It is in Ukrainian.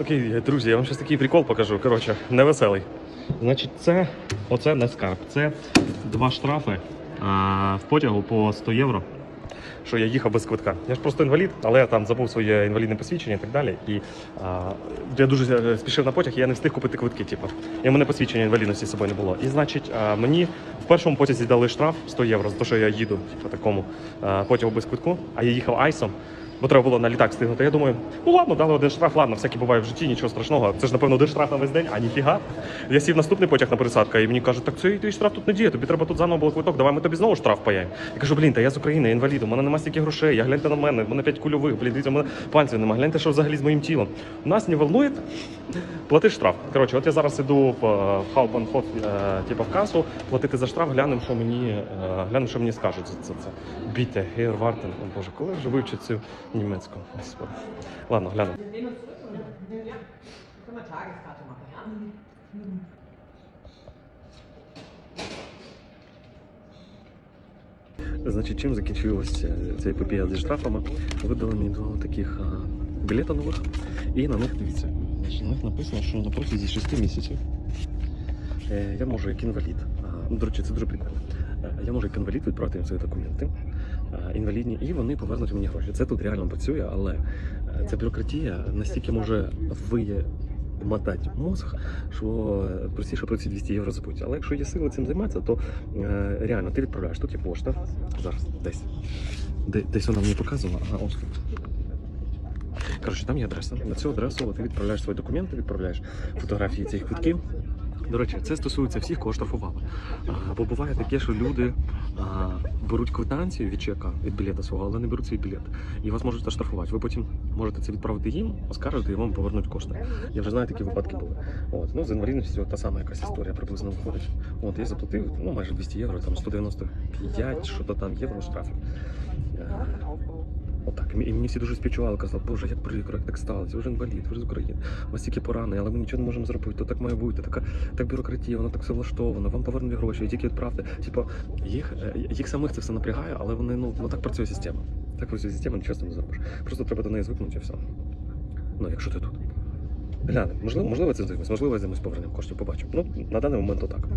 Окей, друзі, я вам зараз такий прикол покажу. Коротше, невеселий. Значить, це оце не скарб. Це два штрафи а, в потягу по 100 євро. Що я їхав без квитка. Я ж просто інвалід, але я там забув своє інвалідне посвідчення і так далі. І а, я дуже е, спішив на потяг, і я не встиг купити квитки. Типу. І в мене посвідчення інвалідності з собою не було. І значить, а, мені в першому потязі дали штраф 100 євро за те, що я їду типу, такому а, потягу без квитку, а я їхав айсом. Бо треба було на літак встигнути. Я думаю, ну ладно, дали один штраф, ладно, всяке буває в житті, нічого страшного. Це ж, напевно, один штраф на весь день, а ніфіга. Я сів наступний потяг на пересадка, і мені кажуть, так цей твій штраф тут не діє, тобі треба тут заново було квиток, давай ми тобі знову штраф паяємо. Я кажу, блін, та я з України, я інвалід, у мене нема стільки грошей, я гляньте на мене, в мене п'ять кульових, блін, дивіться, у мене пальців нема, гляньте, що взагалі з моїм тілом. Нас не волнує, плати штраф. Коротше, от я зараз іду в, е, в Хаупанхоф, е, типу в касу, платити за штраф, глянемо, що мені, е, глянемо, що мені скажуть за це. Біте, гейр, вартен, боже, коли вже вивчить цю німецьку? Ладно, ja? Значить, чим закінчилася ця епопея зі штрафами? Видали мені два таких білета нових, і на них дивіться. Значить, на них написано, що на протязі 6 місяців е, я можу як інвалід. Ну, до речі, це дуже прикольно. Е, Я можу як інвалід відправити їм свої документи інвалідні, і вони повернуть мені гроші. Це тут реально працює, але е, ця бюрократія настільки може вимотати мозг, що е, простіше про ці 200 євро забудь. Але якщо є сили цим займатися, то е, реально ти відправляєш. Тут є пошта. Зараз десь. Де, десь вона мені показувала, ага, ось тут. Коротше, там є адреса. На цю адресу ти відправляєш свої документи, відправляєш фотографії цих квитків. До речі, це стосується всіх, кого штрафували. Бо буває таке, що люди беруть квитанцію від чека від білета свого, але не беруть свій білет. І вас можуть заштрафувати. Ви потім можете це відправити їм, оскаржити і вам повернуть кошти. Я вже знаю, такі випадки були. От. Ну, з інвалідністю та сама якась історія приблизно виходить. От, я заплатив ну, майже 200 євро, там 195, що то там євро штрафів. Отак. І мені всі дуже співчували, казали, боже, як прикро, як так сталося, ви ж інвалід, ви з України, у вас тільки порани, але ми нічого не можемо зробити, то так має бути, така так бюрократія, воно так все влаштовано, вам повернули гроші, і тільки відправте. Типу, їх, е, їх самих це все напрягає, але вони ну, ну так працює система. Так працює система, нічого не зробиш. Просто треба до неї звикнути і все. Ну, якщо ти тут. Глянемо, можливо, можливо, це здивимось, можливо, з повернемо коштів, побачимо. Ну, на даний момент отак.